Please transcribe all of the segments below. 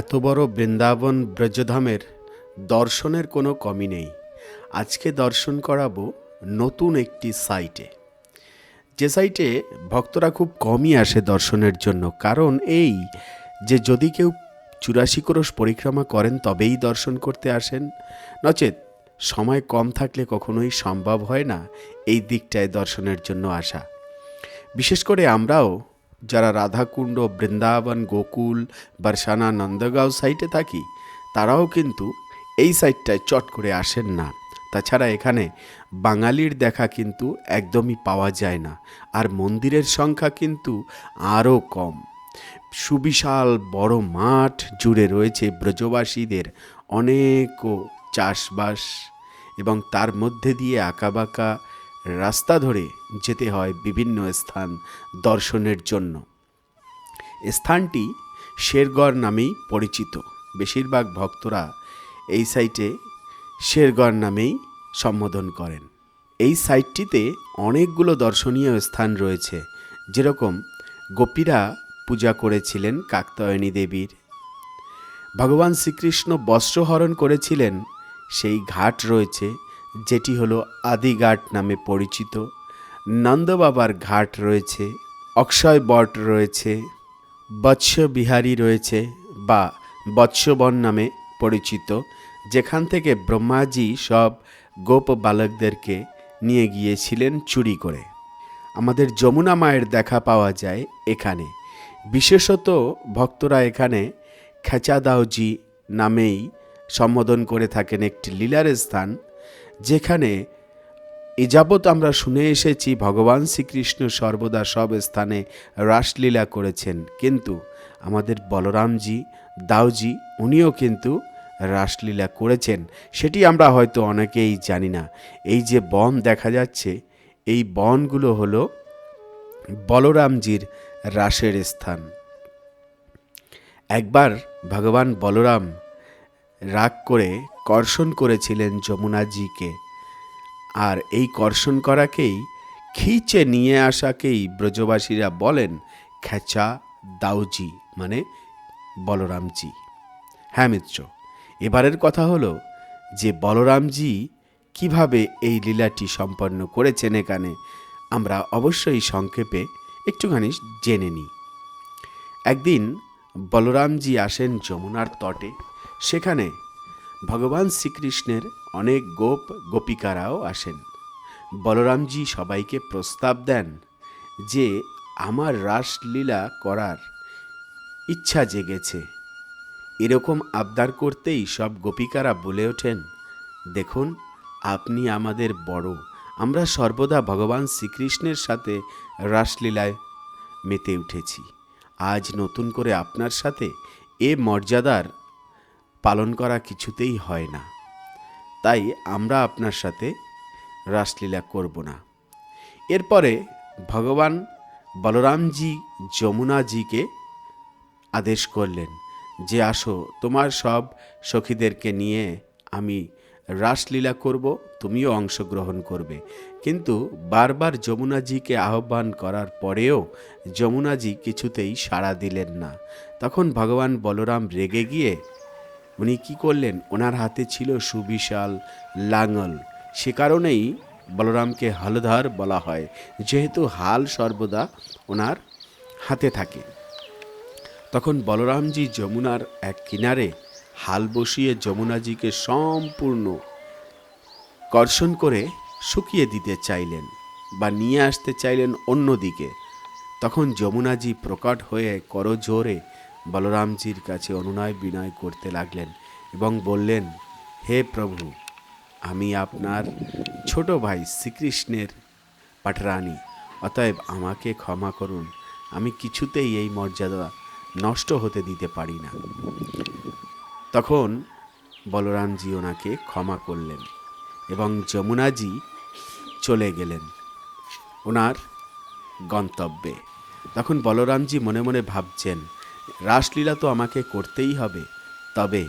এত বড় বৃন্দাবন ব্রজধামের দর্শনের কোনো কমি নেই। আজকে দর্শন করাবো নতুন একটি সাইটে। যে সাইটে ভক্তরা খুব কমই আসে দর্শনের জন্য, কারণ এই যে যদি কেউ চুরাশি ক্রোশ পরিক্রমা করেন, তবেই দর্শন করতে আসেন। নচেত সময় কম থাকলে কখনোই সম্ভব হয় না এই দিকটায় দর্শনের জন্য আসা। বিশেষ করে আমরাও যারা রাধাকুণ্ড, বৃন্দাবন, গোকুল বারসানা নন্দগাঁও সাইটে থাকি, তারাও কিন্তু এই সাইটটায় চট করে আসেন না। তাছাড়া এখানে বাঙালির দেখা কিন্তু একদমই পাওয়া যায় না। আর মন্দিরের সংখ্যা কিন্তু আরও কম। সুবিশাল বড় মাঠ জুড়ে রয়েছে ব্রজবাসীদের অনেকও চাষবাস এবং তার মধ্যে দিয়ে আঁকাবাঁকা রাস্তা ধরে যেতে হয় বিভিন্ন স্থান দর্শনের জন্য। স্থানটি শেরগড় নামেই পরিচিত। বেশিরভাগ ভক্তরা এই সাইটে শেরগড় নামেই সম্বোধন করেন। এই সাইটটিতে অনেকগুলো দর্শনীয় স্থান রয়েছে, যেরকম গোপীরা পূজা করেছিলেন কাকতায়নী দেবীর, ভগবান শ্রীকৃষ্ণ বস্ত্রহরণ করেছিলেন, সেই ঘাট রয়েছে যেটি হলো আদিঘাট নামে পরিচিত। নন্দবাবার ঘাট রয়েছে, অক্ষয় বট রয়েছে বৎস বিহারী রয়েছে বা বৎসবন নামে পরিচিত, যেখান থেকে ব্রহ্মাজি সব গোপ বালকদেরকে নিয়ে গিয়েছিলেন চুরি করে। আমাদের যমুনা মায়ের দেখা পাওয়া যায় এখানে। বিশেষত ভক্তরা এখানে খেচাদাওজি নামেই সম্বোধন করে থাকেন একটি লীলার স্থান যেখানে এযাবৎ আমরা শুনে এসেছি ভগবান শ্রীকৃষ্ণ সর্বদা সব স্থানে রাসলীলা করেছেন। কিন্তু আমাদের বলরামজি দাউজি উনিও কিন্তু রাসলীলা করেছেন। সেটি আমরা হয়তো অনেকেই জানি না। এই যে বন দেখা যাচ্ছে, এই বনগুলো হলো বলরামজির রাসের স্থান। একবার ভগবান বলরাম রাগ করে কর্ষণ করেছিলেন যমুনাজিকে। আর এই কর্ষণ করাকেই, খিচে নিয়ে আসাকেই ব্রজবাসীরা বলেন খেচা দাউজি মানে বলরামজি। হ্যাঁ মিত্র, এবারের কথা হলো যে বলরামজি কীভাবে এই লীলাটি সম্পন্ন করেছেন এখানে, আমরা অবশ্যই সংক্ষেপে একটুখানি জেনে নিই। একদিন বলরামজি আসেন যমুনার তটে, সেখানে ভগবান শ্রীকৃষ্ণের অনেক গোপ গোপিকারাও আসেন। বলরামজি সবাইকে প্রস্তাব দেন যে আমার রাসলীলা করার ইচ্ছা জেগেছে। এরকম আবদার করতেই সব গোপিকারা বলে ওঠেন, দেখুন, আপনি আমাদের বড়। আমরা সর্বদা ভগবান শ্রীকৃষ্ণের সাথে রাসলীলায় মেতে উঠেছি। আজ নতুন করে আপনার সাথে এ মর্যাদার পালন করা কিছুতেই হয় না। তাই আমরা আপনার সাথে রাসলীলা করব না। এরপরে ভগবান বলরামজি যমুনাজিকে আদেশ করলেন যে, আসো, তোমার সব সখীদেরকে নিয়ে আমি রাসলীলা করব, তুমিও অংশগ্রহণ করবে। কিন্তু বারবার যমুনাজিকে আহ্বান করার পরেও যমুনাজি কিছুতেই সাড়া দিলেন না। তখন ভগবান বলরাম রেগে গিয়ে উনি কি করলেন? ওনার হাতে ছিল সুবিশাল লাঙল। সে কারণেই বলরামকে হলধর বলা হয়। যেহেতু হাল সর্বদা ওনার হাতে থাকে। তখন বলরামজি যমুনার এক কিনারে হাল বসিয়ে যমুনাজিকে সম্পূর্ণ কর্ষণ করে শুকিয়ে দিতে চাইলেন বা নিয়ে আসতে চাইলেন অন্যদিকে। তখন যমুনাজি প্রকট হয়ে করজোরে বলরামজির কাছে অনুনয় বিনয় করতে লাগলেন এবং বললেন, হে প্রভু, আমি আপনার ছোট ভাই শ্রীকৃষ্ণের পাটরানী অতএব আমাকে ক্ষমা করুন। আমি কিছুতেই এই মর্যাদা নষ্ট হতে দিতে পারি না। তখন বলরামজি ওনাকে ক্ষমা করলেন এবং যমুনাজি চলে গেলেন ওনার গন্তব্যে। তখন বলরামজি মনে মনে ভাবছেন রাসলীলা তো আমাকে করতেই হবে, তবে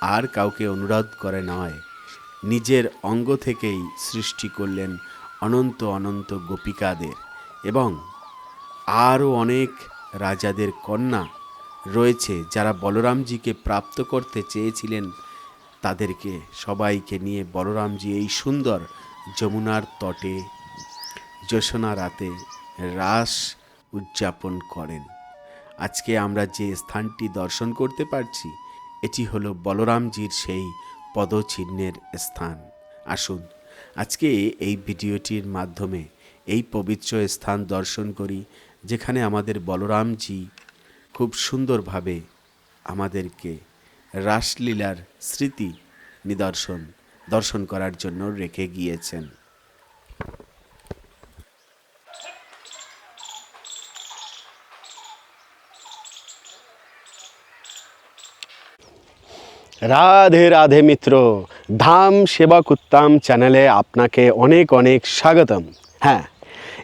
আর কাউকে অনুরোধ করে নয়। নিজের অঙ্গ থেকেই সৃষ্টি করলেন অনন্ত অনন্ত গোপিকাদের এবং আরও অনেক রাজাদের কন্যা রয়েছে যারা বলরামজিকে প্রাপ্ত করতে চেয়েছিলেন। তাদেরকে সবাইকে নিয়ে বলরামজি এই সুন্দর যমুনার তটে যশোনা রাতে রাস উদযাপন করেন। আজকে আমরা যে স্থানটি দর্শন করতে পারছি, এটি হলো বলরামজির সেই পদচিহ্নের স্থান। আসুন, আজকে এই ভিডিওটির মাধ্যমে এই পবিত্র স্থান দর্শন করি, যেখানে আমাদের বলরামজি খুব সুন্দরভাবে আমাদেরকে রাসলীলার স্মৃতি নিদর্শন, দর্শন করার জন্য রেখে গিয়েছেন। রাধে রাধে মিত্র, ধাম সেবা কুত্তাম চ্যানেলে আপনাকে অনেক অনেক স্বাগতম। হ্যাঁ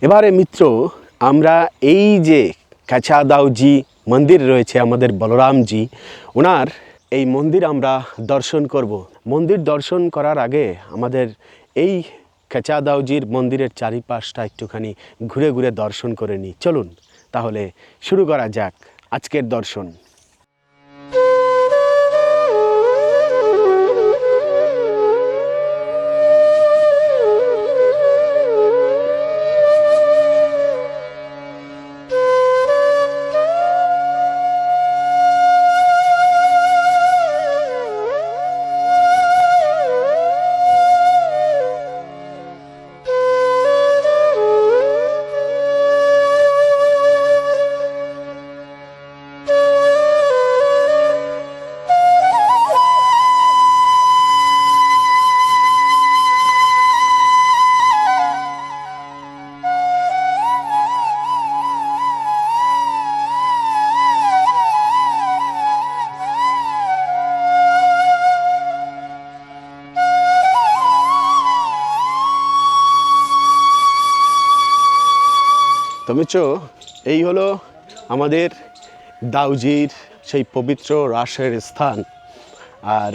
এবারে মিত্র, আমরা এই যে কাছাদাওজি মন্দির রয়েছে আমাদের বলরামজি, ওনার এই মন্দির আমরা দর্শন করব। মন্দির দর্শন করার আগে আমাদের এই কাচাদাওজির মন্দিরের চারিপাশটা একটুখানি ঘুরে ঘুরে দর্শন করে নিই। চলুন, তাহলে শুরু করা যাক আজকের দর্শন। মিত্র এই হলো আমাদের দাউজির সেই পবিত্র রাসের স্থান। আর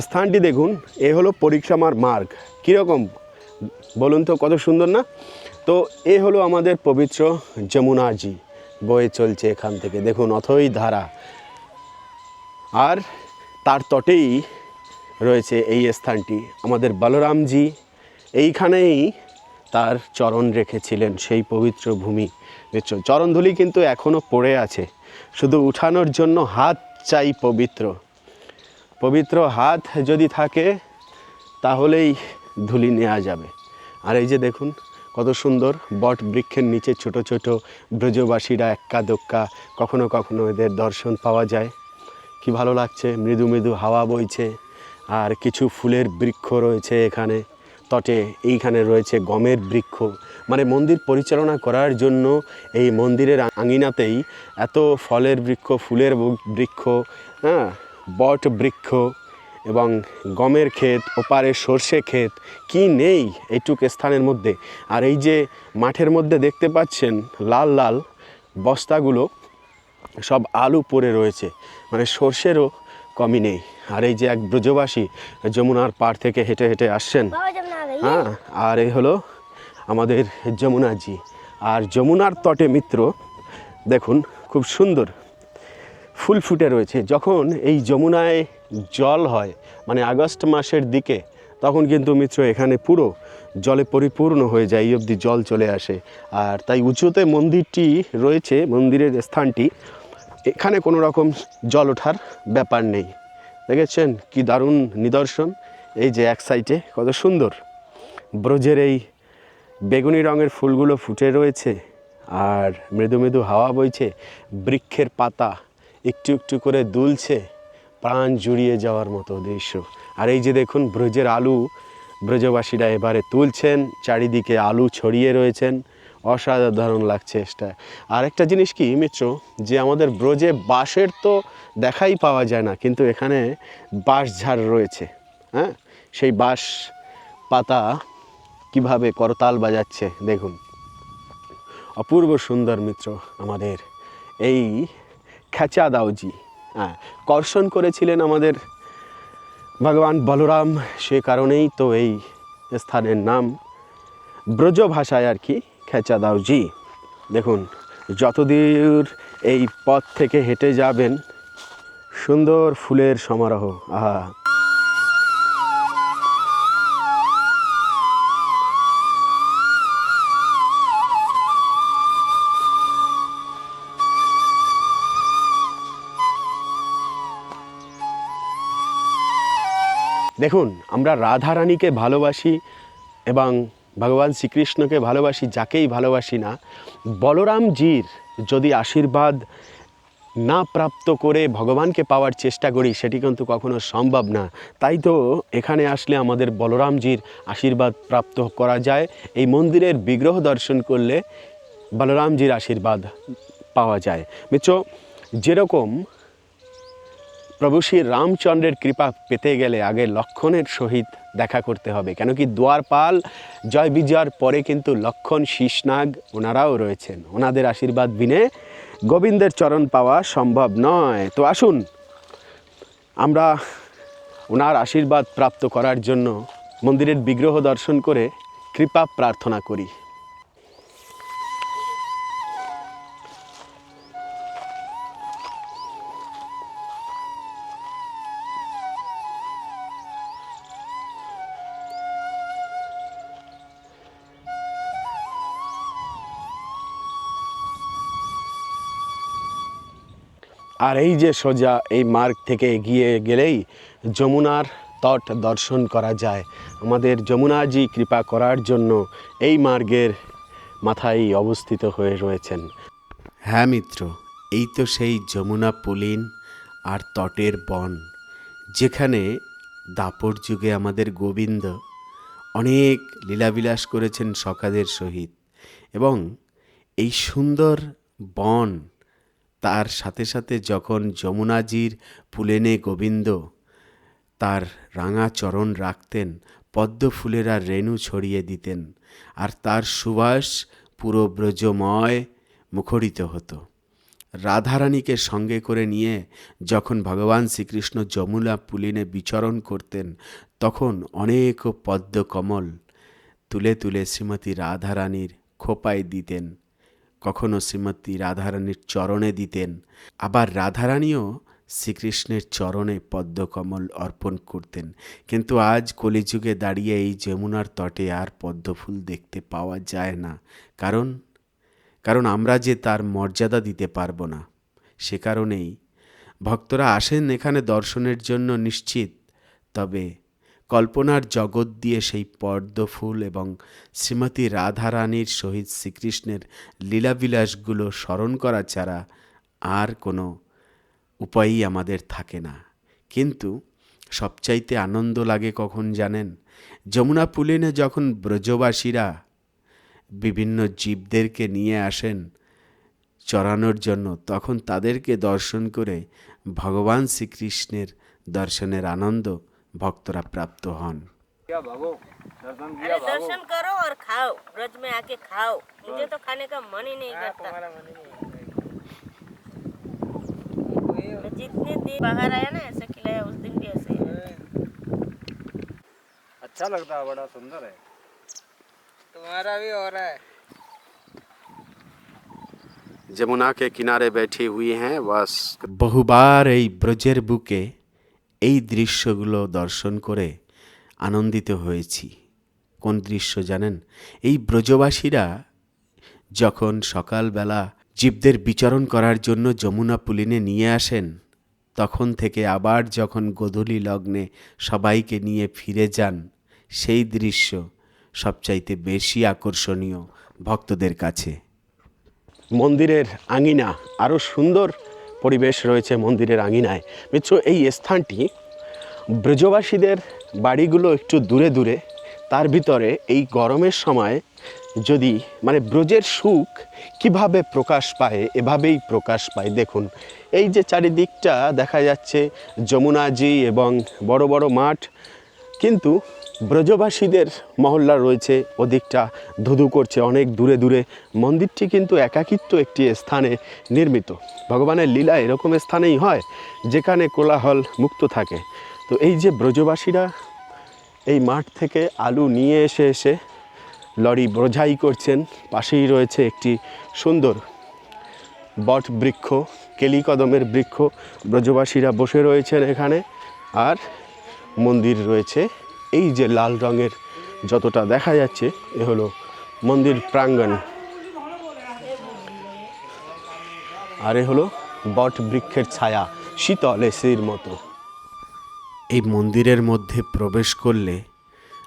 স্থানটি দেখুন, এ হলো পরিক্রমার মার্গ। কীরকম? বলুন তো, কত সুন্দর না? তো এ হলো আমাদের পবিত্র যমুনাজি, বয়ে চলছে এখান থেকে। দেখুন, অথই ধারা। আর তার তটেই রয়েছে এই স্থানটি। আমাদের বলরামজি, এইখানেই তার চরণ রেখেছিলেন, সেই পবিত্র ভূমি। চরণধুলি কিন্তু এখনও পড়ে আছে। শুধু উঠানোর জন্য হাত চাই পবিত্র। পবিত্র হাত যদি থাকে, তাহলেই ধুলি নেওয়া যাবে। আর এই যে দেখুন, কত সুন্দর বট বৃক্ষের নিচে ছোট ছোট ব্রজবাসীরা এক্কা দোক্কা কখনো কখনো এদের দর্শন পাওয়া যায়। কি ভালো লাগছে, মৃদু মৃদু হাওয়া বইছে, আর কিছু ফুলের বৃক্ষ রয়েছে এখানে। তটে এইখানে রয়েছে গমের বৃক্ষ। মানে মন্দির পরিচালনা করার জন্য এই মন্দিরের আঙিনাতেই এত ফলের বৃক্ষ, ফুলের বৃক্ষ হ্যাঁ বট বৃক্ষ এবং গমের ক্ষেত, ওপারে সর্ষে ক্ষেত, কি নেই এইটুক স্থানের মধ্যে। আর এই যে মাঠের মধ্যে দেখতে পাচ্ছেন লাল লাল বস্তাগুলো, সব আলু পড়ে রয়েছে। মানে সর্ষেরও কমই নেই। আর এই যে এক ব্রজবাসী যমুনার পাড় থেকে হেঁটে হেঁটে আসছেন হ্যাঁ আর এই হলো আমাদের যমুনাজি। আর যমুনার তটে মিত্র, দেখুন, খুব সুন্দর ফুল ফুটে রয়েছে। যখন এই যমুনায় জল হয় মানে আগস্ট মাসের দিকে, তখন কিন্তু মিত্র এখানে পুরো জলে পরিপূর্ণ হয়ে যায়, এই অবধি জল চলে আসে। আর তাই উঁচুতে মন্দিরটি রয়েছে, মন্দিরের স্থানটি। এখানে কোনো রকম জল ওঠার ব্যাপার নেই। দেখেছেন কি দারুণ নিদর্শন। এই যে এক সাইডে কত সুন্দর। ব্রজের এই বেগুনি রঙের ফুলগুলো ফুটে রয়েছে আর মৃদু মৃদু হাওয়া বইছে, বৃক্ষের পাতা একটু একটু করে দুলছে, প্রাণ জুড়িয়ে যাওয়ার মতো দৃশ্য। আর এই যে দেখুন, ব্রজের আলু, ব্রজবাসীরা এবারে তুলছেন, চারিদিকে আলু ছড়িয়ে রয়েছেন, অসাধারণ লাগছে এটা আর একটা জিনিস কি, মিত্র, যে আমাদের ব্রজে বাঁশের তো দেখাই পাওয়া যায় না, কিন্তু এখানে বাঁশ ঝাড় রয়েছে হ্যাঁ? সেই বাঁশ পাতা কীভাবে করতাল বাজাচ্ছে, দেখুন। অপূর্ব সুন্দর মিত্র আমাদের, এই খেচা দাওজি। হ্যাঁ কর্ষণ করেছিলেন আমাদের ভগবান বলরাম, সে কারণেই তো এই স্থানের নাম। ব্রজ ভাষায় আর কি, খেচা দাওজি। দেখুন, যতদূর এই পথ থেকে হেঁটে যাবেন, সুন্দর ফুলের সমারোহ। আহা দেখুন, আমরা রাধা রানীকে ভালোবাসি এবং ভগবান শ্রীকৃষ্ণকে ভালোবাসি যাকেই ভালোবাসি না বলরামজির যদি আশীর্বাদ না প্রাপ্ত করে ভগবানকে পাওয়ার চেষ্টা করি, সেটি কিন্তু কখনো সম্ভব না। তাই তো এখানে আসলে আমাদের বলরামজির আশীর্বাদ প্রাপ্ত করা যায়। এই মন্দিরের বিগ্রহ দর্শন করলে বলরামজির আশীর্বাদ পাওয়া যায়। মিত্র, যেরকম প্রভু শ্রী রামচন্দ্রের কৃপা পেতে গেলে আগে লক্ষণের সহিত দেখা করতে হবে। কেন কি দুয়ারপাল জয় বিজয়ার পরে কিন্তু লক্ষণ শীষনাগ ওনারাও রয়েছেন। ওনাদের আশীর্বাদ বিনে গোবিন্দের চরণ পাওয়া সম্ভব নয়। তো আসুন, আমরা ওনার আশীর্বাদ প্রাপ্ত করার জন্য মন্দিরের বিগ্রহ দর্শন করে কৃপা প্রার্থনা করি। আর এই যে সোজা এই মার্গ থেকে এগিয়ে গেলেই যমুনার তট দর্শন করা যায়। আমাদের যমুনাজি কৃপা করার জন্য এই মার্গের মাথায় অবস্থিত হয়ে রয়েছেন। হ্যাঁ মিত্র, এই তো সেই যমুনা পুলিন আর তটের বন, যেখানে দাপর যুগে আমাদের গোবিন্দ অনেক লীলাবিলাস করেছেন সখাদের সহিত এবং এই সুন্দর বন তার সাথে সাথে যখন যমুনাজির পুলেনে গোবিন্দ, তার রাঙা চরণ রাখতেন, পদ্ম ফুলেরা রেণু ছড়িয়ে দিতেন, আর তার সুবাস পুরো ব্রজময় মুখরিত হতো। রাধারানীকে সঙ্গে করে নিয়ে যখন ভগবান শ্রীকৃষ্ণ যমুনা পুলিনে বিচরণ করতেন, তখন অনেক পদ্মকমল তুলে তুলে শ্রীমতী রাধারানীর খোপায় দিতেন। কখনো শ্রীমতী রাধারানীর চরণে দিতেন, আবার রাধারানীও শ্রীকৃষ্ণের চরণে পদ্মকমল অর্পণ করতেন। কিন্তু আজ কলিযুগে দাঁড়িয়ে এই যমুনার তটে আর পদ্মফুল দেখতে পাওয়া যায় না। কারণ কারণ আমরা যে তার মর্যাদা দিতে পারব না, সে কারণেই ভক্তরা আসেন এখানে দর্শনের জন্য নিশ্চিত। তবে কল্পনার জগৎ দিয়ে সেই পদ্মফুল এবং শ্রীমতী রাধারানীর সহিত শ্রীকৃষ্ণের লীলাবিলাসগুলো স্মরণ করা ছাড়া আর কোনো উপায়ই আমাদের থাকে না। কিন্তু সবচাইতে আনন্দ লাগে কখন জানেন? যমুনা পুলিনে যখন ব্রজবাসীরা বিভিন্ন জীবদেরকে নিয়ে আসেন চড়ানোর জন্য, তখন তাদেরকে দর্শন করে ভগবান শ্রীকৃষ্ণের দর্শনের আনন্দ ভক্তরা প্রাপ্ত হন अरे दर्शन करो और खाओ ब्रज में आके खाओ मुझे तो खाने का मन ही नहीं करता मैं जितने दिन बाहर आया ना ऐसा खिलाया उस दिन भी ऐसे ही है। अच्छा लगता है बड़ा सुंदर है तुम्हारा भी हो रहा है যমুনা কে কিনারে बैठी हुई हैं बस বহুবার এই ব্রজের বুকে এই দৃশ্যগুলো দর্শন করে আনন্দিত হয়েছি। কোন দৃশ্য জানেন? এই ব্রজবাসীরা যখন সকালবেলা জীবদের বিচরণ করার জন্য যমুনা পুলিনে নিয়ে আসেন, তখন থেকে আবার যখন গোধূলি লগ্নে সবাইকে নিয়ে ফিরে যান, সেই দৃশ্য সবচাইতে বেশি আকর্ষণীয় ভক্তদের কাছে। মন্দিরের আঙিনা আরও সুন্দর পরিবেশ রয়েছে মন্দিরের আঙিনায়। মিত্র, এই স্থানটি ব্রজবাসীদের বাড়িগুলো একটু দূরে দূরে, তার ভিতরে এই গরমের সময় যদি মানে ব্রজের সুখ কীভাবে প্রকাশ পায়, এভাবেই প্রকাশ পায়। দেখুন, এই যে চারিদিকটা দেখা যাচ্ছে যমুনাজি এবং বড় বড় মাঠ, কিন্তু ব্রজবাসীদের মহল্লা রয়েছে, ওদিকটা ধুধু করছে, অনেক দূরে দূরে। মন্দিরটি কিন্তু একাকিত্ব একটি স্থানে নির্মিত। ভগবানের লীলা এরকম স্থানেই হয়, যেখানে কোলাহল মুক্ত থাকে। তো এই যে ব্রজবাসীরা এই মাঠ থেকে আলু নিয়ে এসে এসে লরি বোঝাই করছেন, পাশেই রয়েছে একটি সুন্দর বট বৃক্ষ, কেলিকদমের বৃক্ষ। ব্রজবাসীরা বসে রয়েছেন এখানে, আর মন্দির রয়েছে। এই যে লাল রঙের যতটা দেখা যাচ্ছে, এ হলো মন্দির প্রাঙ্গণ। আর এ হলো বট বৃক্ষের ছায়া, শীতল এসির মতো। এই মন্দিরের মধ্যে প্রবেশ করলে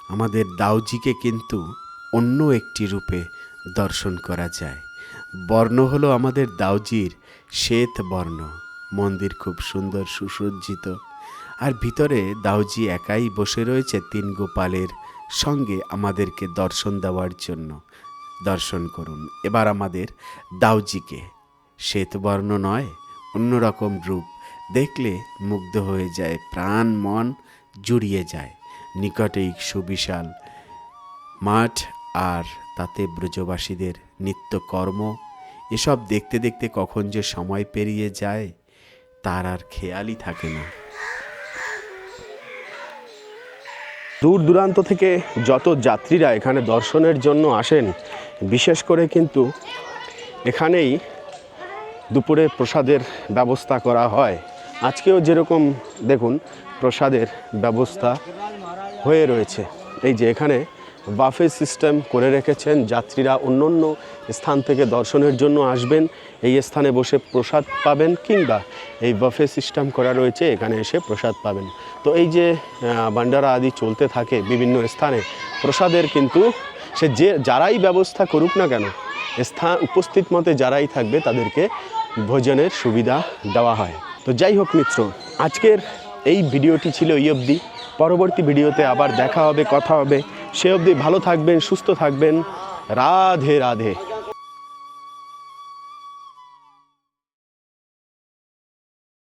আমাদের দাউজিকে কিন্তু অন্য একটি রূপে দর্শন করা যায়। বর্ণ হলো আমাদের দাউজির শ্বেত বর্ণ। মন্দির খুব সুন্দর, সুসজ্জিত। আর ভিতরে দাউজি একাই বসে রয়েছে তিন গোপালের সঙ্গে আমাদেরকে দর্শন দেওয়ার জন্য। দর্শন করুন। এবার আমাদের দাউজিকে শ্বেতবর্ণ নয় অন্যরকম রূপ। দেখলে মুগ্ধ হয়ে যায়, প্রাণ মন জুড়িয়ে যায়। নিকটেই সুবিশাল মাঠ আর তাতে ব্রজবাসীদের নিত্যকর্ম। এসব দেখতে দেখতে কখন যে সময় পেরিয়ে যায়, তার আর খেয়ালই থাকে না। দূর দূরান্ত থেকে যত যাত্রীরা এখানে দর্শনের জন্য আসেন, বিশেষ করে কিন্তু এখানেই দুপুরে প্রসাদের ব্যবস্থা করা হয়। আজকেও যেরকম দেখুন, প্রসাদের ব্যবস্থা হয়ে রয়েছে। এই যে এখানে বাফে সিস্টেম করে রেখেছেন যাত্রীরা অন্য অন্য স্থান থেকে দর্শনের জন্য আসবেন, এই স্থানে বসে প্রসাদ পাবেন কিংবা এই বাফে সিস্টেম করা রয়েছে, এখানে এসে প্রসাদ পাবেন। তো এই যে ভান্ডারা আদি চলতে থাকে বিভিন্ন স্থানে, প্রসাদের কিন্তু সে যে, যারাই ব্যবস্থা করুক না কেন স্থান উপস্থিত মতে যারাই থাকবে তাদেরকে ভোজনের সুবিধা দেওয়া হয়। তো যাই হোক মিত্র, আজকের এই ভিডিওটি ছিল এই অবধি। পরবর্তী ভিডিওতে আবার দেখা হবে, কথা হবে। সে অবধি ভালো থাকবেন, সুস্থ থাকবেন। রাধে রাধে।